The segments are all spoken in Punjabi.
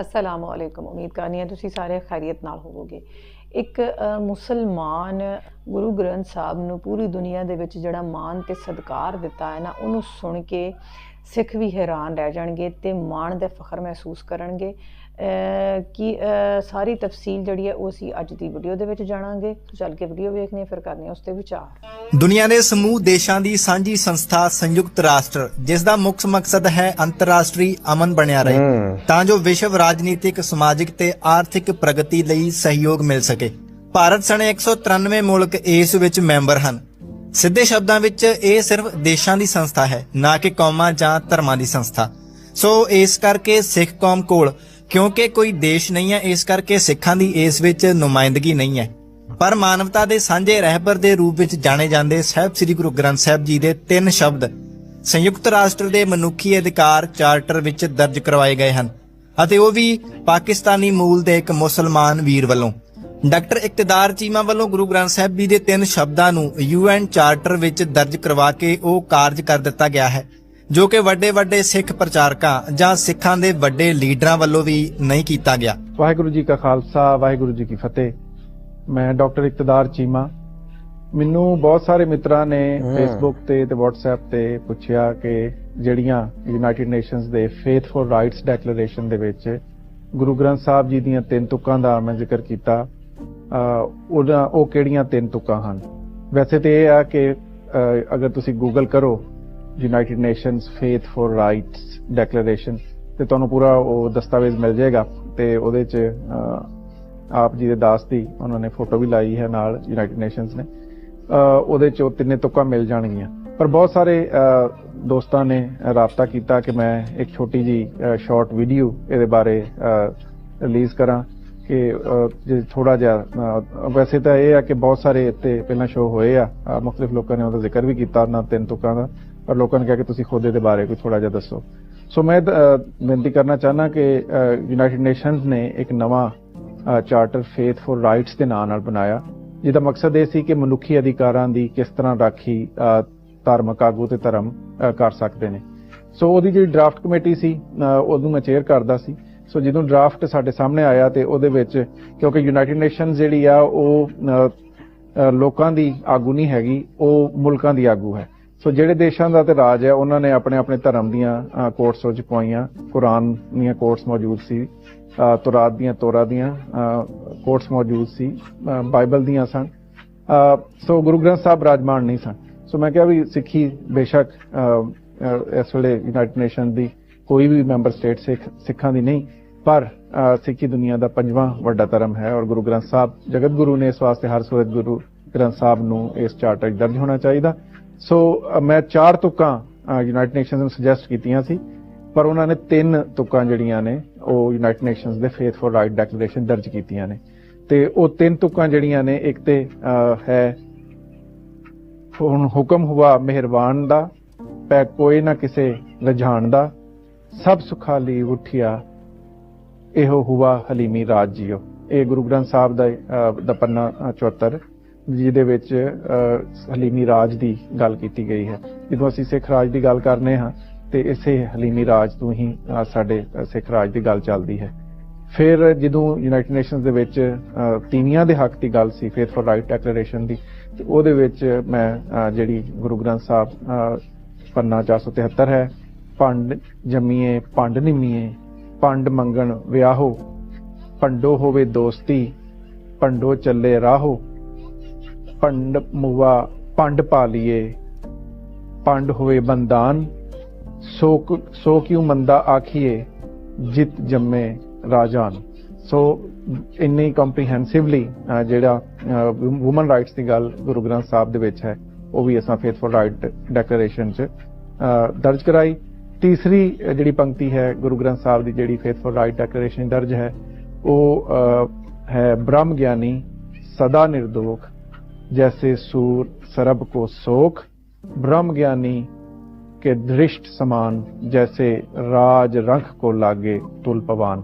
ਅਸਲਾਮ ਅਲੈਕੁਮ ਉਮੀਦ ਕਰਨੀ ਹੈ ਤੁਸੀਂ ਸਾਰੇ ਖੈਰੀਅਤ ਨਾਲ ਹੋਵੋਗੇ ਇੱਕ ਮੁਸਲਮਾਨ ਗੁਰੂ ਗ੍ਰੰਥ ਸਾਹਿਬ ਨੂੰ ਪੂਰੀ ਦੁਨੀਆ ਦੇ ਵਿੱਚ ਜਿਹੜਾ ਮਾਣ ਤੇ ਸਤਿਕਾਰ ਦਿੱਤਾ ਹੈ ਨਾ ਉਹਨੂੰ ਸੁਣ ਕੇ ਸਿੱਖ ਵੀ ਹੈਰਾਨ ਰਹਿ ਜਾਣਗੇ ਤੇ ਮਾਣ ਦਾ ਫਖਰ ਮਹਿਸੂਸ ਕਰਨਗੇ ਕਿ ਸਾਰੀ ਤਫਸੀਲ ਜਿਹੜੀ ਹੈ ਉਹ ਅਸੀਂ ਅੱਜ ਦੀ ਵੀਡੀਓ ਦੇ ਵਿੱਚ ਜਾਣਾਂਗੇ। ਚੱਲ ਕੇ ਵੀਡੀਓ ਵੇਖਣੀ ਹੈ ਫਿਰ ਕਰਨੀ ਹੈ ਉਸ ਤੇ ਵਿਚਾਰ। ਦੁਨੀਆ ਦੇ ਸਮੂਹ ਦੇਸ਼ਾਂ ਦੀ ਸਾਂਝੀ ਸੰਸਥਾ ਸੰਯੁਕਤ ਰਾਸ਼ਟਰ ਜਿਸ ਦਾ ਮੁੱਖ ਮਕਸਦ ਹੈ ਅੰਤਰਰਾਸ਼ਟਰੀ ਅਮਨ ਬਣਿਆ ਰਹੇ। ਤਾਂ ਜੋ ਵਿਸ਼ਵ ਰਾਜਨੀਤਿਕ ਸਮਾਜਿਕ ਤੇ ਆਰਥਿਕ ਪ੍ਰਗਤੀ ਲਈ ਸਹਿਯੋਗ ਮਿਲ ਸਕੇ। ਭਾਰਤ ਸਣੇ 193 ਮੁਲਕ ਇਸ ਵਿੱਚ ਮੈਂਬਰ ਹਨ। ਸਿੱਧੇ ਸ਼ਬਦਾਂ ਵਿੱਚ ਇਹ ਸਿਰਫ ਦੇਸ਼ਾਂ ਦੀ ਸੰਸਥਾ ਹੈ ਨਾ ਕਿ ਕੌਮਾਂ ਜਾਂ ਧਰਮਾਂ ਦੀ ਸੰਸਥਾ। ਸੋ ਇਸ ਕਰਕੇ ਸਿੱਖ ਕੌਮ ਕੋਲ ਕਿਉਂਕਿ ਕੋਈ ਦੇਸ਼ ਨਹੀਂ ਹੈ, ਇਸ ਕਰਕੇ ਸਿੱਖਾਂ ਦੀ ਇਸ ਵਿੱਚ ਨੁਮਾਇੰਦਗੀ ਨਹੀਂ ਹੈ। ਪਰ ਮਾਨਵਤਾ ਦੇ ਸਾਂਝੇ ਰਹਿਬਰ ਦੇ ਰੂਪ ਵਿੱਚ ਜਾਣੇ ਜਾਂਦੇ ਸਾਹਿਬ ਸ੍ਰੀ ਗੁਰੂ ਗ੍ਰੰਥ ਸਾਹਿਬ ਜੀ ਦੇ ਤਿੰਨ ਸ਼ਬਦ ਸੰਯੁਕਤ ਰਾਸ਼ਟਰ ਦੇ ਮਨੁੱਖੀ ਅਧਿਕਾਰ ਚਾਰਟਰ ਵਿੱਚ ਦਰਜ ਕਰਵਾਏ ਗਏ ਹਨ ਅਤੇ ਉਹ ਵੀ ਪਾਕਿਸਤਾਨੀ ਮੂਲ ਦੇ ਇੱਕ ਮੁਸਲਮਾਨ ਵੀਰ ਵੱਲੋਂ। ਡਾਕਟਰ ਇਕਤਦਾਰ ਚੀਮਾ ਵੱਲੋਂ ਗੁਰੂ ਗ੍ਰੰਥ ਸਾਹਿਬ ਜੀ ਦੇ ਤਿੰਨ ਸ਼ਬਦਾਂ ਨੂੰ ਯੂਐਨ ਚਾਰਟਰ ਵਿੱਚ ਦਰਜ ਕਰਵਾ ਕੇ ਉਹ ਕਾਰਜ ਕਰ ਦਿੱਤਾ ਗਿਆ ਹੈ। ਜੋ ਕਿ ਵੱਡੇ ਵੱਡੇ ਸਿੱਖ ਪ੍ਰਚਾਰਕਾਂ ਜਾਂ ਸਿੱਖਾਂ ਦੇ ਵੱਡੇ ਲੀਡਰਾਂ ਵੱਲੋਂ ਵੀ ਨਹੀਂ ਕੀਤਾ ਗਿਆ। ਵਾਹਿਗੁਰੂ ਜੀ ਕਾ ਖਾਲਸਾ ਵਾਹਿਗੁਰੂ ਜੀ ਕੀ ਫਤਿਹ। ਮੈਂ ਡਾਕਟਰ ਇਕਤਦਾਰ ਚੀਮਾ। ਮੈਨੂੰ ਬਹੁਤ ਸਾਰੇ ਮਿੱਤਰਾਂ ਨੇ ਫੇਸਬੁੱਕ ਤੇ ਤੇ WhatsApp ਤੇ ਪੁੱਛਿਆ ਕਿ ਜਿਹੜੀਆਂ ਯੂਨਾਈਟਿਡ ਨੇਸ਼ਨਸ ਦੇ ਫੇਥ ਫॉर ਰਾਈਟਸ ਡੈਕਲੇਰੇਸ਼ਨ ਦੇ ਵਿੱਚ ਗੁਰੂ ਗ੍ਰੰਥ ਸਾਹਿਬ ਜੀ ਦੀਆਂ ਤਿੰਨ ਤੁਕਾਂ ਦਾ ਮੈਂ ਜ਼ਿਕਰ ਕੀਤਾ ਉਹਦਾ ਉਹ ਕਿਹੜੀਆਂ ਤਿੰਨ ਤੁਕਾਂ ਹਨ? ਵੈਸੇ ਤੇ ਇਹ ਆ ਕਿ ਅਗਰ ਤੁਸੀਂ ਗੂਗਲ ਕਰੋ United Nations faith for rights declaration ਤੇ ਤੁਹਾਨੂੰ ਪੂਰਾ ਉਹ ਦਸਤਾਵੇਜ਼ ਮਿਲ ਜਾਏਗਾ ਤੇ ਉਹਦੇ ਚ ਆਪ ਜੀ ਦੇ ਦਾਸ ਦੀ ਉਹਨਾਂ ਨੇ ਫੋਟੋ ਵੀ ਲਾਈ ਹੈ ਨਾਲ ਯੂਨਾਈਟਿਡ ਨੇਸ਼ਨਸ ਨੇ। ਉਹਦੇ ਚ ਉਹ ਤਿੰਨੇ ਤੁਕਾਂ ਮਿਲ ਜਾਣਗੀਆਂ। ਪਰ ਬਹੁਤ ਸਾਰੇ ਦੋਸਤਾਂ ਨੇ ਰਾਬਤਾ ਕੀਤਾ ਕਿ ਮੈਂ ਇੱਕ ਛੋਟੀ ਜੀ ਸ਼ਾਰਟ ਵੀਡੀਓ ਇਹਦੇ ਬਾਰੇ ਰਿਲੀਜ਼ ਕਰਾਂ ਕਿ ਅਹ, ਜੇ ਥੋੜਾ ਜਿਹਾ ਵੈਸੇ ਤਾਂ ਇਹ ਆ ਕਿ ਬਹੁਤ ਸਾਰੇ ਇੱਥੇ ਪਹਿਲਾਂ ਸ਼ੋਅ ਹੋਏ ਆ। ਅਹ, ਮੁxtਲਿਫ ਲੋਕਾਂ ਨੇ ਉਹਦਾ ਜ਼ਿਕਰ ਵੀ ਕੀਤਾ ਉਹਨਾਂ ਤਿੰਨ ਤੁਕਾਂ ਦਾ। ਔਰ ਲੋਕਾਂ ਨੇ ਕਿਹਾ ਕਿ ਤੁਸੀਂ ਖੁਦ ਇਹਦੇ ਬਾਰੇ ਕੋਈ ਥੋੜਾ ਜਿਹਾ ਦੱਸੋ। ਸੋ ਮੈਂ ਬੇਨਤੀ ਕਰਨਾ ਚਾਹਨਾ ਕਿ ਯੂਨਾਈਟਿਡ ਨੇਸ਼ਨਸ ਨੇ ਇੱਕ ਨਵਾਂ ਚਾਰਟਰ ਫੇਥ ਫॉर ਰਾਈਟਸ ਦੇ ਨਾਂ ਨਾਲ ਬਣਾਇਆ, ਜਿਹਦਾ ਮਕਸਦ ਇਹ ਸੀ ਕਿ ਮਨੁੱਖੀ ਅਧਿਕਾਰਾਂ ਦੀ ਕਿਸ ਤਰ੍ਹਾਂ ਰਾਖੀ ਧਾਰਮਿਕ ਆਗੂ ਤੇ ਧਰਮ ਕਰ ਸਕਦੇ ਨੇ। ਸੋ ਉਹਦੀ ਜਿਹੜੀ ਡਰਾਫਟ ਕਮੇਟੀ ਸੀ ਉਹਨੂੰ ਮੈਂ ਚੇਅਰ ਕਰਦਾ ਸੀ। ਸੋ ਜਦੋਂ ਡਰਾਫਟ ਸਾਡੇ ਸਾਹਮਣੇ ਆਇਆ ਤੇ ਉਹਦੇ ਵਿੱਚ, ਕਿਉਂਕਿ ਯੂਨਾਈਟਿਡ ਨੇਸ਼ਨਸ ਜਿਹੜੀ ਆ, ਉਹ ਲੋਕਾਂ ਦੀ ਆਗੂ ਨਹੀਂ ਹੈਗੀ, ਉਹ ਮੁਲਕਾਂ ਦੀ ਆਗੂ ਹੈ। ਸੋ ਜਿਹੜੇ ਦੇਸ਼ਾਂ ਦਾ ਤੇ ਰਾਜ ਹੈ ਉਹਨਾਂ ਨੇ ਆਪਣੇ ਆਪਣੇ ਧਰਮ ਦੀਆਂ ਕੋਰਟਸ ਵਿੱਚ ਪਾਈਆਂ ਕੁਰਾਨ ਦੀਆਂ ਕੋਰਟਸ ਮੌਜੂਦ ਸੀ। ਅਹ, ਤੁਰਾਤ ਦੀਆਂ ਤੋਰਾ ਦੀਆਂ ਕੋਰਟਸ ਮੌਜੂਦ ਸੀ। ਬਾਈਬਲ ਦੀਆਂ ਸਨ। ਸੋ ਗੁਰੂ ਗ੍ਰੰਥ ਸਾਹਿਬ ਰਾਜਮਾਨ ਨਹੀਂ ਸਨ। ਸੋ ਮੈਂ ਕਿਹਾ ਵੀ ਸਿੱਖੀ ਬੇਸ਼ੱਕ ਇਸ ਵੇਲੇ ਯੂਨਾਈਟਿਡ ਨੇਸ਼ਨ ਦੀ ਕੋਈ ਵੀ ਮੈਂਬਰ ਸਟੇਟ ਸਿੱਖ ਸਿੱਖਾਂ ਦੀ ਨਹੀਂ ਪਰ ਸਿੱਖੀ ਦੁਨੀਆ ਦਾ ਪੰਜਵਾਂ ਵੱਡਾ ਧਰਮ ਹੈ ਔਰ ਗੁਰੂ ਗ੍ਰੰਥ ਸਾਹਿਬ ਜਗਤ ਗੁਰੂ ਨੇ ਇਸ ਵਾਸਤੇ ਹਰ ਸੂਰਤ ਗੁਰੂ ਗ੍ਰੰਥ ਸਾਹਿਬ ਨੂੰ ਇਸ ਚਾਰਟਰ 'ਚ ਦਰਜ ਹੋਣਾ ਚਾਹੀਦਾ। ਸੋ ਮੈਂ ਚਾਰ ਤੁਕਾਂ ਯੂਨਾਈਟਿਡ ਨੇਸ਼ਨਸ ਨੂੰ ਸੁਜੈਸਟ ਕੀਤੀਆਂ ਸੀ ਪਰ ਉਹਨਾਂ ਨੇ ਤਿੰਨ ਤੁਕਾਂ ਜਿਹੜੀਆਂ ਨੇ ਉਹ ਯੂਨਾਈਟਿਡ ਨੇਸ਼ਨਸ ਦੇ ਫੇਥ ਫॉर ਰਾਈਟ ਡੈਕਲੇਰੇਸ਼ਨ ਦਰਜ ਕੀਤੀਆਂ ਨੇ। ਤੇ ਉਹ ਤਿੰਨ ਤੁਕਾਂ ਜਿਹੜੀਆਂ ਨੇ ਇੱਕ ਤੇ ਹੈ ਹੁਣ ਹੁਕਮ ਹੁਆ ਮਿਹਰਬਾਨ ਦਾ ਪੈ ਕੋਈ ਨਾ ਕਿਸੇ ਰਝਾਨ ਦਾ ਸਭ ਸੁਖਾਲੀ ਉਠਿਆ ਇਹੋ ਹੁਆ ਹਲੀਮੀ ਰਾਜ ਜੀਓ। ਇਹ ਗੁਰੂ ਗ੍ਰੰਥ ਸਾਹਿਬ ਦਾ ਦਾ ਪੰਨਾ ਅਹ, 74 ਜਿਹਦੇ ਵਿੱਚ ਹਲੀਮੀ ਰਾਜ ਦੀ ਗੱਲ ਕੀਤੀ ਗਈ ਹੈ। ਜਦੋਂ ਅਸੀਂ ਸਿੱਖ ਰਾਜ ਦੀ ਗੱਲ ਕਰਨੇ ਹਾਂ ਤੇ ਇਸੇ ਹਲੀਮੀ ਰਾਜ ਤੋਂ ਹੀ ਸਾਡੇ ਸਿੱਖ ਰਾਜ ਦੀ ਗੱਲ ਚੱਲਦੀ ਹੈ। ਫਿਰ ਜਦੋਂ ਯੂਨਾਈਟਿਡ ਨੇਸ਼ਨਸ ਦੇ ਵਿੱਚ ਤੀਵੀਆਂ ਦੇ ਹੱਕ ਦੀ ਗੱਲ ਸੀ ਫੇਥ ਫॉर ਰਾਈਟ ਡੈਕਲੇਰੇਸ਼ਨ ਦੀ ਤੇ ਉਹਦੇ ਵਿੱਚ ਮੈਂ ਜਿਹੜੀ ਗੁਰੂ ਗ੍ਰੰਥ ਸਾਹਿਬ ਅਹ, ਪੰਨਾ 473 ਹੈ ਪੰਡ ਜੰਮੀਏ ਪੰਡ ਨਿਮੀਏ ਪੰਡ ਮੰਗਣ ਵਿਆਹੋ ਪੰਡੋ ਹੋਵੇ ਦੋਸਤੀ ਪੰਡੋ ਚੱਲੇ ਰਾਹੋ ਪੰਡ ਮੁਵਾ, ਪੰਡ ਪਾਲੀਏ ਪੰਡ ਹੋਵੇ ਬੰਦਾਨ, ਸੋ ਸੋ ਕਿਉ ਮੰਦਾ ਆਖੀਏ, ਜਿਤ ਜੰਮੇ ਰਾਜਾਨ। ਸੋ ਇੰਨੀ ਕੰਪਰੀਹੈਂਸਿਵਲੀ ਜਿਹੜਾ ਔਮਨ ਰਾਈਟਸ ਦੀ ਗੱਲ ਗੁਰੂ ਗ੍ਰੰਥ ਸਾਹਿਬ ਦੇ ਵਿੱਚ ਹੈ, ਉਹ ਵੀ ਅਸਾਂ ਫੇਥ ਫॉर ਰਾਈਟ ਡੈਕਲੇਰੇਸ਼ਨ ਚ ਦਰਜ ਕਰਾਈ। ਤੀਸਰੀ ਜਿਹੜੀ ਪੰਕਤੀ ਹੈ ਗੁਰੂ ਗ੍ਰੰਥ ਸਾਹਿਬ ਦੀ, ਜਿਹੜੀ ਫੇਥ ਫॉर ਰਾਈਟ ਡੈਕਲੇਰੇਸ਼ਨ ਦਰਜ ਹੈ, ਉਹ ਹੈ ਬ੍ਰਹਮ ਗਿਆਨੀ ਸਦਾ ਨਿਰਦੋਖ जैसे सूर सरब को सोख ब्रह्म ज्ञानी के दृष्ट समान जैसे ਰਾਜ ਰੰਖ ਕੋ ਲਾਗੇ ਤੁਲ ਪਵਾਨ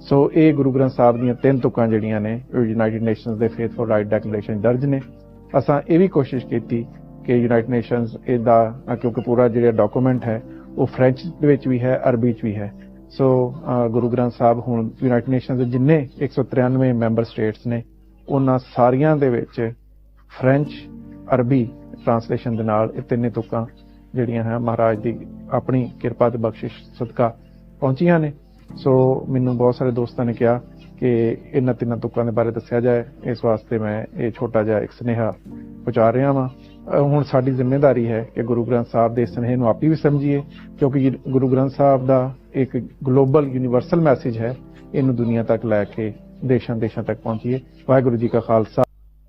ਸੋ ਇਹ ਗੁਰੂ ਗ੍ਰੰਥ ਸਾਹਿਬ ਦੀਆਂ ਤਿੰਨ ਤੁਕਾਂ ਜਿਹੜੀਆਂ ਨੇ ਯੂਨਾਈਟਿਡ ਨੇਸ਼ਨਸ ਦੇ ਫੇਥਫੁਲ ਰਾਈਟ ਡੈਕਲੇਰੇਸ਼ਨ ਦਰਜ ਨੇ ਅਸਾਂ ਇਹ ਵੀ ਕੋਸ਼ਿਸ਼ ਕੀਤੀ ਕਿ ਯੂਨਾਈਟਿਡ ਨੇਸ਼ਨਸ ਇਹਦਾ ਕਿਉਂਕਿ ਪੂਰਾ ਜਿਹੜਾ ਡਾਕੂਮੈਂਟ ਹੈ ਉਹ ਫ੍ਰੈਂਚ ਦੇ ਵਿੱਚ ਵੀ ਹੈ ਅਰਬੀ ਵਿੱਚ ਵੀ ਹੈ ਸੋ ਗੁਰੂ ਗ੍ਰੰਥ ਸਾਹਿਬ ਹੁਣ ਯੂਨਾਈਟਿਡ ਨੇਸ਼ਨਸ ਦੇ ਜਿੰਨੇ 193 ਮੈਂਬਰ ਸਟੇਟਸ ਨੇ ਉਹਨਾਂ ਸਾਰੀਆਂ ਦੇ ਵਿੱਚ ਫ੍ਰੈਂਚ ਅਰਬੀ ਟ੍ਰਾਂਸਲੇਸ਼ਨ ਦੇ ਨਾਲ ਇਹ ਤਿੰਨੇ ਤੁਕਾਂ ਜਿਹੜੀਆਂ ਹੈ ਮਹਾਰਾਜ ਦੀ ਆਪਣੀ ਕਿਰਪਾ ਤੇ ਬਖਸ਼ਿਸ਼, ਸਦਕਾ ਪਹੁੰਚੀਆਂ ਨੇ। ਸੋ ਮੈਨੂੰ ਬਹੁਤ ਸਾਰੇ ਦੋਸਤਾਂ ਨੇ ਕਿਹਾ ਕਿ ਇਹਨਾਂ ਤਿੰਨਾਂ ਤੁਕਾਂ ਦੇ ਬਾਰੇ ਦੱਸਿਆ ਜਾਏ। ਇਸ ਵਾਸਤੇ ਮੈਂ ਇਹ ਛੋਟਾ ਜਿਹਾ ਇੱਕ ਸੁਨੇਹਾ ਪਹੁੰਚਾ ਰਿਹਾ ਵਾਂ। ਹੁਣ ਸਾਡੀ ਜ਼ਿੰਮੇਵਾਰੀ ਹੈ ਕਿ ਗੁਰੂ ਗ੍ਰੰਥ ਸਾਹਿਬ ਦੇ ਸੁਨੇਹੇ ਨੂੰ ਆਪੀ ਵੀ ਸਮਝੀਏ, ਕਿਉਂਕਿ ਗੁਰੂ ਗ੍ਰੰਥ ਸਾਹਿਬ ਦਾ ਇੱਕ ਗਲੋਬਲ ਯੂਨੀਵਰਸਲ ਮੈਸੇਜ ਹੈ। ਇਹਨੂੰ ਦੁਨੀਆ ਤੱਕ ਲੈ ਕੇ ਦੇਸ਼ਾਂ ਦੇਸ਼ਾਂ ਤੱਕ ਪਹੁੰਚੀਏ। ਵਾਹਿਗੁਰੂ ਜੀ ਕਾ ਖਾਲਸਾ।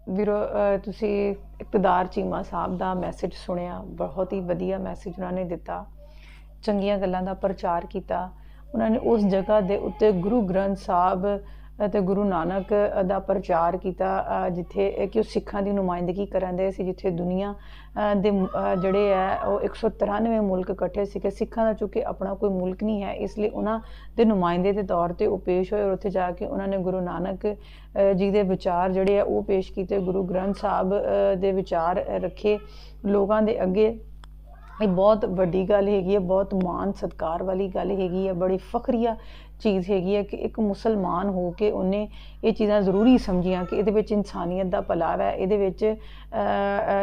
ਵੀਰੋ ਤੁਸੀਂ ਇਕਤਦਾਰ ਚੀਮਾ ਸਾਹਿਬ ਦਾ ਮੈਸੇਜ ਸੁਣਿਆ, ਬਹੁਤ ਹੀ ਵਧੀਆ ਮੈਸੇਜ ਉਹਨਾਂ ਨੇ ਦਿੱਤਾ, ਚੰਗੀਆਂ ਗੱਲਾਂ ਦਾ ਪ੍ਰਚਾਰ ਕੀਤਾ। ਉਹਨਾਂ ਨੇ ਉਸ ਜਗ੍ਹਾ ਦੇ ਉੱਤੇ ਗੁਰੂ ਗ੍ਰੰਥ ਸਾਹਿਬ ਅਤੇ ਗੁਰੂ ਨਾਨਕ ਦਾ ਪ੍ਰਚਾਰ ਕੀਤਾ ਜਿੱਥੇ ਕਿ ਉਹ ਸਿੱਖਾਂ ਦੀ ਨੁਮਾਇੰਦਗੀ ਕਰਨ ਦੇ ਸੀ, ਜਿੱਥੇ ਦੁਨੀਆ ਦੇ ਜਿਹੜੇ ਹੈ, ਉਹ 193 ਮੁਲਕ ਇਕੱਠੇ ਸੀ ਕਿ ਸਿੱਖਾਂ ਦਾ ਚੁੱਕੇ ਆਪਣਾ ਕੋਈ ਮੁਲਕ ਨਹੀਂ ਹੈ, ਇਸ ਲਈ ਉਹਨਾਂ ਦੇ ਨੁਮਾਇੰਦੇ ਦੇ ਤੌਰ ਤੇ ਉਹ ਪੇਸ਼ ਹੋਏ ਔਰ ਉੱਥੇ ਜਾ ਕੇ ਉਹਨਾਂ ਨੇ ਗੁਰੂ ਨਾਨਕ ਜੀ ਦੇ ਵਿਚਾਰ ਜਿਹੜੇ ਆ ਉਹ ਪੇਸ਼ ਕੀਤੇ। ਗੁਰੂ ਗ੍ਰੰਥ ਸਾਹਿਬ ਦੇ ਵਿਚਾਰ ਰੱਖੇ ਲੋਕਾਂ ਦੇ ਅੱਗੇ। ਇਹ ਬਹੁਤ ਵੱਡੀ ਗੱਲ ਹੈਗੀ ਹੈ, ਬਹੁਤ ਮਾਣ ਸਤਿਕਾਰ ਵਾਲੀ ਗੱਲ ਹੈਗੀ ਹੈ, ਬੜੀ ਫਖਰੀਆ ਚੀਜ਼ ਹੈਗੀ ਹੈ ਕਿ ਇੱਕ ਮੁਸਲਮਾਨ ਹੋ ਕੇ ਉਹਨੇ ਇਹ ਚੀਜ਼ਾਂ ਜ਼ਰੂਰੀ ਸਮਝੀਆਂ ਕਿ ਇਹਦੇ ਵਿੱਚ ਇਨਸਾਨੀਅਤ ਦਾ ਭਲਾ ਹੈ ਇਹਦੇ ਵਿੱਚ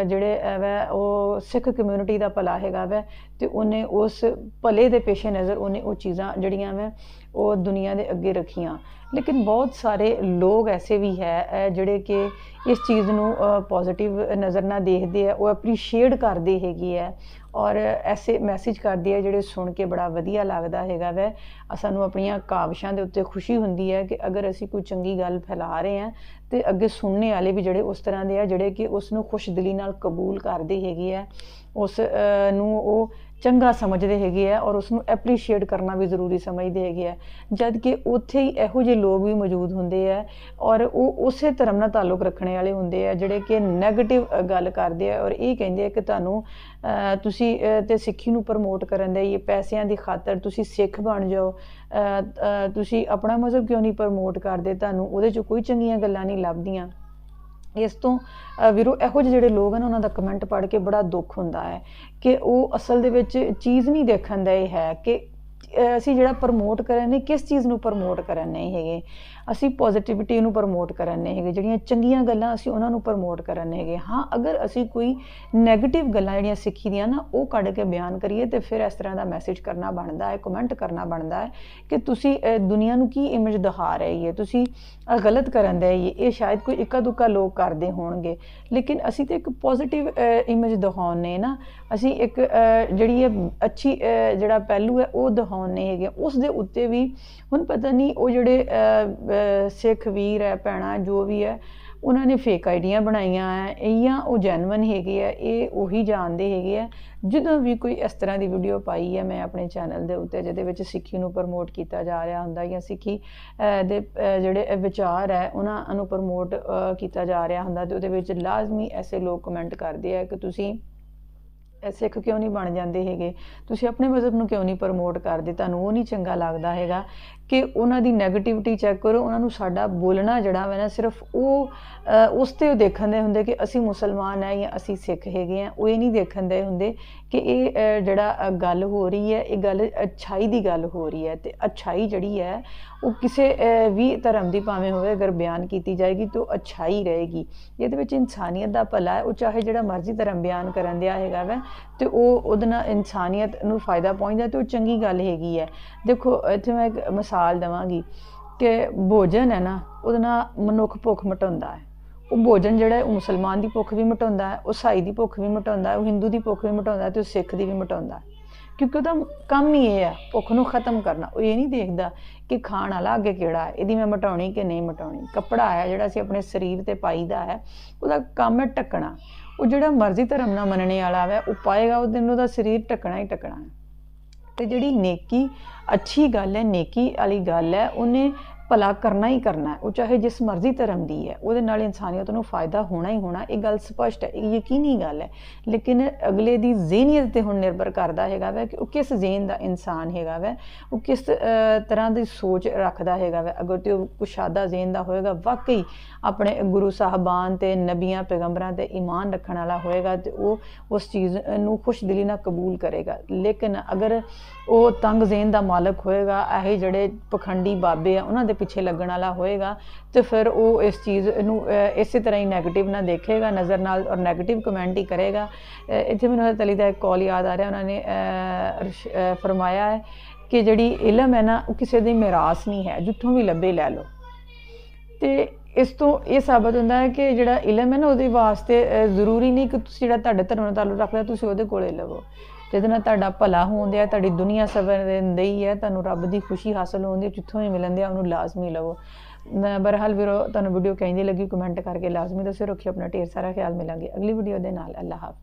ਜਿਹੜੇ ਵੈ, ਉਹ ਸਿੱਖ ਕਮਿਊਨਿਟੀ ਦਾ ਭਲਾ ਹੈਗਾ ਵੈ ਤੇ ਉਹਨੇ ਉਸ ਭਲੇ ਦੇ ਪੇਸ਼ੇ ਨਜ਼ਰ ਉਹਨੇ ਉਹ ਚੀਜ਼ਾਂ ਜਿਹੜੀਆਂ ਵੈ ਉਹ ਦੁਨੀਆ ਦੇ ਅੱਗੇ ਰੱਖੀਆਂ। ਲੇਕਿਨ ਬਹੁਤ ਸਾਰੇ ਲੋਕ ਐਸੇ ਵੀ ਹੈ ਜਿਹੜੇ ਕਿ ਇਸ ਚੀਜ਼ ਨੂੰ ਪੋਜ਼ਿਟਿਵ ਨਜ਼ਰ ਨਾਲ ਦੇਖਦੇ ਆ, ਉਹ ਅਪਰੀਸ਼ੀਏਟ ਕਰਦੇ ਹੈਗੇ ਆ ਔਰ ਐਸੇ ਮੈਸੇਜ ਕਰਦੇ ਆ ਜਿਹੜੇ ਸੁਣ ਕੇ ਬੜਾ ਵਧੀਆ ਲੱਗਦਾ ਹੈਗਾ ਵੈ। ਸਾਨੂੰ ਆਪਣੀਆਂ ਕਾਵਿਸ਼ਾਂ ਦੇ ਉੱਤੇ ਖੁਸ਼ੀ ਹੁੰਦੀ ਹੈ ਕਿ ਅਗਰ ਅਸੀਂ ਕੋਈ ਚੰਗੀ ਗੱਲ ਫੈਲਾ ਰਹੇ ਹਾਂ ਤੇ ਅੱਗੇ ਸੁਣਨੇ ਵਾਲੇ ਵੀ ਜਿਹੜੇ ਉਸ ਤਰ੍ਹਾਂ ਦੇ ਆ ਜਿਹੜੇ ਕਿ ਉਸ ਨੂੰ ਖੁਸ਼ਦਿਲੀ ਨਾਲ ਕਬੂਲ ਕਰਦੇ ਹੈਗੇ ਆ, ਉਸ ਨੂੰ ਉਹ ਚੰਗਾ ਸਮਝਦੇ ਹੈਗੇ ਆ ਔਰ ਉਸ ਨੂੰ ਐਪਰੀਸ਼ੀਏਟ ਕਰਨਾ ਵੀ ਜ਼ਰੂਰੀ ਸਮਝਦੇ ਹੈਗੇ ਆ। ਜਦ ਕਿ ਉੱਥੇ ਹੀ ਇਹੋ ਜਿਹੇ ਲੋਕ ਵੀ ਮੌਜੂਦ ਹੁੰਦੇ ਆ ਔਰ ਉਹ ਉਸੇ ਧਰਮ ਨਾਲ ਤਾਲੁਕ ਰੱਖਣੇ ਵਾਲੇ ਹੁੰਦੇ ਆ ਜਿਹੜੇ ਕਿ 네ਗੇਟਿਵ ਗੱਲ ਕਰਦੇ ਆ ਔਰ ਇਹ ਕਹਿੰਦੇ ਆ ਕਿ ਤੁਹਾਨੂੰ ਤੁਸੀਂ ਅਹ, ਤੇ ਸਿੱਖੀ ਨੂੰ ਪ੍ਰਮੋਟ ਕਰਨ ਦੇ ਇਹ ਪੈਸਿਆਂ ਦੀ ਖਾਤਰ ਤੁਸੀਂ ਸਿੱਖ ਬਣ ਜਾਓ ਤੁਸੀਂ ਆਪਣਾ ਮਜ਼ਹਬ ਕਿਉਂ ਨਹੀਂ ਪ੍ਰਮੋਟ ਕਰਦੇ? ਤੁਹਾਨੂੰ ਉਹਦੇ 'ਚ ਕੋਈ ਚੰਗੀਆਂ ਗੱਲਾਂ ਨਹੀਂ ਲੱਭਦੀਆਂ। ਇਸ ਤੋਂ ਵੀਰੋ, ਇਹੋ ਜਿਹੇ ਜਿਹੜੇ ਲੋਕ ਹਨ, ਉਹਨਾਂ ਦਾ ਕਮੈਂਟ ਪੜ੍ਹ ਕੇ ਬੜਾ ਦੁੱਖ ਹੁੰਦਾ ਹੈ ਕਿ ਉਹ ਅਸਲ ਦੇ ਵਿੱਚ ਚੀਜ਼ ਨਹੀਂ ਦੇਖਣ ਦਾ ਇਹ ਹੈ ਕਿ ਅਸੀਂ ਜਿਹੜਾ ਪ੍ਰਮੋਟ ਕਰਨ ਨੇ, ਕਿਸ ਚੀਜ਼ ਨੂੰ ਪ੍ਰਮੋਟ ਕਰਨ ਨਹੀਂ ਹੈਗੇ? ਅਸੀਂ ਪੋਜ਼ਿਟਿਵਿਟੀ ਨੂੰ ਪ੍ਰਮੋਟ ਕਰਨ ਨਹੀਂ ਹੈਗੇ। ਜਿਹੜੀਆਂ ਚੰਗੀਆਂ ਗੱਲਾਂ ਅਸੀਂ ਉਹਨਾਂ ਨੂੰ ਪ੍ਰਮੋਟ ਕਰਨੇ ਹੈਗੇ। ਹਾਂ, ਅਗਰ ਅਸੀਂ ਕੋਈ 네ਗੇਟਿਵ ਗੱਲਾਂ ਜਿਹੜੀਆਂ ਸਿੱਖੀ ਦੀਆਂ ਨਾ, ਉਹ ਕੱਢ ਕੇ ਬਿਆਨ ਕਰੀਏ ਤੇ ਫਿਰ ਇਸ ਤਰ੍ਹਾਂ ਦਾ ਮੈਸੇਜ ਕਰਨਾ ਬਣਦਾ ਹੈ ਕਮੈਂਟ ਕਰਨਾ ਬਣਦਾ ਹੈ ਕਿ ਤੁਸੀਂ ਦੁਨੀਆ ਨੂੰ ਕੀ ਇਮੇਜ ਦਿਖਾ ਰਹੇ ਹੋ ਤੁਸੀਂ ਗਲਤ ਕਰਨ ਦੇ ਇਹ ਸ਼ਾਇਦ ਕੋਈ ਇੱਕਾ ਦੁੱਕਾ ਲੋਕ ਕਰਦੇ ਹੋਣਗੇ। ਲੇਕਿਨ ਅਸੀਂ ਤੇ ਇੱਕ ਪੋਜ਼ਿਟਿਵ ਇਮੇਜ ਦਿਖਾਉਣੇ ਨਾ। ਅਸੀਂ ਇੱਕ ਜਿਹੜੀ ਇਹ ਅੱਛੀ ਜਿਹੜਾ ਪਹਿਲੂ ਹੈ, ਉਹ ਦਿਖਾਉਣੇ ਹੈਗੇ ਉਸ ਦੇ ਉੱਤੇ ਵੀ ਹੁਣ ਪਤਾ ਨਹੀਂ ਉਹ ਜਿਹੜੇ ਸਿੱਖ ਵੀਰ ਹੈ, ਭੈਣਾਂ ਜੋ ਵੀ ਹੈ, ਉਹਨਾਂ ਨੇ ਫੇਕ ਆਈਡੀਆਂ ਬਣਾਈਆਂ ਹੈ। ਇਹ ਉਹ ਜੈਨੂਇਨ ਹੈਗੇ ਆ, ਇਹ ਉਹੀ ਜਾਣਦੇ ਹੈਗੇ ਆ। ਜਦੋਂ ਵੀ ਕੋਈ ਇਸ ਤਰ੍ਹਾਂ ਦੀ ਵੀਡੀਓ ਪਾਈ ਹੈ, ਮੈਂ ਆਪਣੇ ਚੈਨਲ ਦੇ ਉੱਤੇ, ਜਿਹਦੇ ਵਿੱਚ ਸਿੱਖੀ ਨੂੰ ਪ੍ਰਮੋਟ ਕੀਤਾ ਜਾ ਰਿਹਾ ਹੁੰਦਾ ਜਾਂ ਸਿੱਖੀ ਦੇ ਜਿਹੜੇ ਵਿਚਾਰ ਹੈ, ਉਹਨਾਂ ਨੂੰ ਪ੍ਰਮੋਟ ਕੀਤਾ ਜਾ ਰਿਹਾ ਹੁੰਦਾ ਤੇ ਉਹਦੇ ਵਿੱਚ ਲਾਜ਼ਮੀ ਐਸੇ ਲੋਕ ਕਮੈਂਟ ਕਰਦੇ ਆ ਕਿ ਤੁਸੀਂ ਸਿੱਖ ਕਿਉਂ ਨਹੀਂ ਬਣ ਜਾਂਦੇ ਹੈਗੇ? ਤੁਸੀਂ ਆਪਣੇ ਮਜ਼ਹਬ ਨੂੰ ਕਿਉਂ ਨਹੀਂ ਪ੍ਰਮੋਟ ਕਰਦੇ? ਤੁਹਾਨੂੰ ਉਹ ਨਹੀਂ ਚੰਗਾ ਲੱਗਦਾ ਹੈਗਾ ਕਿ ਉਹਨਾਂ ਦੀ 네ਗੇਟਿਵਿਟੀ ਚੈੱਕ ਕਰੋ, ਉਹਨਾਂ ਨੂੰ ਸਾਡਾ ਬੋਲਣਾ ਜਿਹੜਾ ਵਾ ਨਾ ਸਿਰਫ ਉਹ ਉਸ ਤੇ ਉਹ ਦੇਖਣ ਦੇ ਹੁੰਦੇ ਕਿ ਅਸੀਂ ਮੁਸਲਮਾਨ ਹੈ ਜਾਂ ਅਸੀਂ ਸਿੱਖ ਹੈਗੇ ਆ ਉਹ ਇਹ ਨਹੀਂ ਦੇਖਣ ਦੇ ਹੁੰਦੇ ਕਿ ਇਹ ਜਿਹੜਾ ਗੱਲ ਹੋ ਰਹੀ ਹੈ, ਇਹ ਗੱਲ ਅੱਛਾਈ ਦੀ ਗੱਲ ਹੋ ਰਹੀ ਹੈ ਤੇ ਅੱਛਾਈ ਜਿਹੜੀ ਹੈ ਉਹ ਕਿਸੇ ਵੀ ਧਰਮ ਦੀ ਭਾਵੇਂ ਹੋਵੇ ਅਗਰ ਬਿਆਨ ਕੀਤੀ ਜਾਏਗੀ ਤਾਂ ਉਹ ਅੱਛਾਈ ਰਹੇਗੀ। ਇਹਦੇ ਵਿੱਚ ਇਨਸਾਨੀਅਤ ਦਾ ਭਲਾ ਹੈ। ਉਹ ਚਾਹੇ ਜਿਹੜਾ ਮਰਜ਼ੀ ਧਰਮ ਬਿਆਨ ਕਰਨ ਦਿਆ ਹੈਗਾ ਵਾ ਤੇ ਉਹ ਉਹਦੇ ਨਾਲ ਇਨਸਾਨੀਅਤ ਨੂੰ ਫਾਇਦਾ ਪਹੁੰਚਦਾ ਤੇ ਉਹ ਚੰਗੀ ਗੱਲ ਹੈਗੀ ਹੈ। ਦੇਖੋ, ਇੱਥੇ ਮੈਂ ਇੱਕ ਮਿਸਾਲ ਦਵਾਂਗੀ ਕਿ ਭੋਜਨ ਹੈ ਨਾ, ਉਹਦੇ ਨਾਲ ਮਨੁੱਖ ਭੁੱਖ ਮਿਟਾਉਂਦਾ ਹੈ। ਉਹ ਭੋਜਨ ਜਿਹੜਾ ਹੈ, ਉਹ ਮੁਸਲਮਾਨ ਦੀ ਭੁੱਖ ਵੀ ਮਿਟਾਉਂਦਾ ਹੈ, ਉਹ ਸਾਈ ਦੀ ਭੁੱਖ ਵੀ ਮਟਾਉਂਦਾ ਹੈ, ਉਹ ਹਿੰਦੂ ਦੀ ਭੁੱਖ ਵੀ ਮਿਟਾਉਂਦਾ ਹੈ ਤੇ ਉਹ ਸਿੱਖ ਦੀ ਵੀ ਮਟਾਉਂਦਾ ਹੈ। ਕਿਉਂਕਿ ਉਹਦਾ ਕੰਮ ਹੀ ਇਹ ਹੈ, ਭੁੱਖ ਨੂੰ ਖਤਮ ਕਰਨਾ। ਉਹ ਇਹ ਨਹੀਂ ਦੇਖਦਾ ਕਿ ਖਾਣ ਵਾਲਾ ਅੱਗੇ ਕਿਹੜਾ ਹੈ, ਇਹਦੀ ਮੈਂ ਮਟਾਉਣੀ ਕਿ ਨਹੀਂ ਮਟਾਉਣੀ। ਕੱਪੜਾ ਹੈ ਜਿਹੜਾ ਅਸੀਂ ਆਪਣੇ ਸਰੀਰ ਤੇ ਪਾਈਦਾ ਹੈ, ਉਹਦਾ ਕੰਮ ਹੈ ਟੱਕਣਾ ਉਹ ਜਿਹੜਾ ਮਰਜ਼ੀ ਧਰਮ ਨਾਲ ਮੰਨਣੇ ਵਾਲਾ ਹੈ ਉਹ ਪਾਏਗਾ, ਉਹ ਦਿਨ ਉਹਦਾ ਸਰੀਰ ਟੱਕਣਾ ਹੀ ਟੱਕਣਾ ਹੈ। ਤੇ ਜਿਹੜੀ ਨੇਕੀ, ਅੱਛੀ ਗੱਲ ਹੈ, ਨੇਕੀ ਵਾਲੀ ਗੱਲ ਹੈ, ਉਹਨੇ ਭਲਾ ਕਰਨਾ ਹੀ ਕਰਨਾ ਉਹ ਚਾਹੇ ਜਿਸ ਮਰਜ਼ੀ ਧਰਮ ਦੀ ਹੈ, ਉਹਦੇ ਨਾਲ ਇਨਸਾਨੀਅਤ ਨੂੰ ਫਾਇਦਾ ਹੋਣਾ ਹੀ ਹੋਣਾ, ਇਹ ਗੱਲ ਸਪਸ਼ਟ ਹੈ, ਇਹ ਯਕੀਨੀ ਗੱਲ ਹੈ। ਲੇਕਿਨ ਅਗਲੇ ਦੀ ਜ਼ਿਹਨੀਅਤ ਤੇ ਹੁਣ ਨਿਰਭਰ ਕਰਦਾ ਹੈਗਾ ਵੈ ਕਿ ਉਹ ਕਿਸ ਜ਼ੇਨ ਦਾ ਇਨਸਾਨ ਹੈਗਾ ਵੈ, ਉਹ ਕਿਸ ਤਰ੍ਹਾਂ ਦੀ ਸੋਚ ਰੱਖਦਾ ਹੈਗਾ ਵੈ। ਅਗਰ ਤੇ ਉਹ ਕੁਸ਼ਾਦਾ ਜ਼ੇਨ ਦਾ ਹੋਏਗਾ, ਵਾਕਈ ਆਪਣੇ ਗੁਰੂ ਸਾਹਿਬਾਨ ਤੇ ਨਬੀਆਂ ਪੈਗੰਬਰਾਂ ਤੇ ਈਮਾਨ ਰੱਖਣ ਵਾਲਾ ਹੋਏਗਾ ਤੇ ਉਹ ਉਸ ਚੀਜ਼ ਨੂੰ ਖੁਸ਼ਦਿਲੀ ਨਾਲ ਕਬੂਲ ਕਰੇਗਾ। ਲੇਕਿਨ ਅਗਰ ਉਹ ਤੰਗ ਜ਼ੇਨ ਦਾ ਮਾਲਕ ਹੋਏਗਾ, ਇਹ ਜਿਹੜੇ ਪਖੰਡੀ ਬਾਬੇ ਆ, ਉਹਨਾਂ ਦੇ ਪਿੱਛੇ ਲੱਗਣ ਵਾਲਾ ਹੋਏਗਾ ਤੇ ਫਿਰ ਉਹ ਇਸ ਚੀਜ਼ ਨੂੰ ਇਸੇ ਤਰ੍ਹਾਂ ਹੀ 네ਗੇਟਿਵ ਨਾ ਦੇਖੇਗਾ, ਨਜ਼ਰ ਨਾਲ ਔਰ 네ਗੇਟਿਵ ਕਮੈਂਟ ਹੀ ਕਰੇਗਾ। ਇੱਥੇ ਮੈਨੂੰ ਹਜ਼ਰਤ ਅਲੀ ਦਾ ਇੱਕ ਕਾਲ ਯਾਦ ਆ ਰਿਹਾ, ਉਹਨਾਂ ਨੇ ਫਰਮਾਇਆ ਹੈ ਕਿ ਜਿਹੜੀ ਇਲਮ ਹੈ ਨਾ, ਉਹ ਕਿਸੇ ਦੀ ਮਿਰਾਸ ਨਹੀਂ ਹੈ, ਜਿੱਥੋਂ ਵੀ ਲੱਭੇ ਲੈ ਲਓ। ਤੇ ਇਸ ਤੋਂ ਇਹ ਸਾਬਤ ਹੁੰਦਾ ਹੈ ਕਿ ਜਿਹੜਾ ਇਲਮ ਹੈ ਨਾ, ਉਹਦੇ ਵਾਸਤੇ ਜ਼ਰੂਰੀ ਨਹੀਂ ਕਿ ਤੁਸੀਂ ਜਿਹੜਾ ਤੁਹਾਡੇ ਧਰਮ ਨਾਲ ਤਾਲੁਕ ਰੱਖਦਾ, ਤੁਸੀਂ ਉਹਦੇ ਕੋਲੇ ਲਵੋ। ਜਿਹਦੇ ਨਾਲ ਤੁਹਾਡਾ ਭਲਾ ਹੋਣ ਆ, ਤੁਹਾਡੀ ਦੁਨੀਆ ਸਵਰਨ ਹੀ ਹੈ ਤੁਹਾਨੂੰ ਰੱਬ ਦੀ ਖੁਸ਼ੀ ਹਾਸਲ ਹੋਣ ਦੀ ਜਿੱਥੋਂ ਹੀ ਮਿਲਣ ਆ, ਉਹਨੂੰ ਲਾਜ਼ਮੀ ਲਵੋ। ਬਰਹਾਲ ਵੀਰੋ, ਤੁਹਾਨੂੰ ਵੀਡੀਓ ਕਹਿੰਦੀ ਲੱਗੀ ਕਮੈਂਟ ਕਰਕੇ ਲਾਜ਼ਮੀ ਦੱਸਿਓ ਰੱਖਿਓ ਆਪਣਾ ਢੇਰ ਸਾਰਾ ਖਿਆਲ ਮਿਲਾਂਗੇ। ਅਗਲੀ ਵੀਡੀਓ ਦੇ ਨਾਲ ਅੱਲਾ ਹਾਫਿਜ਼।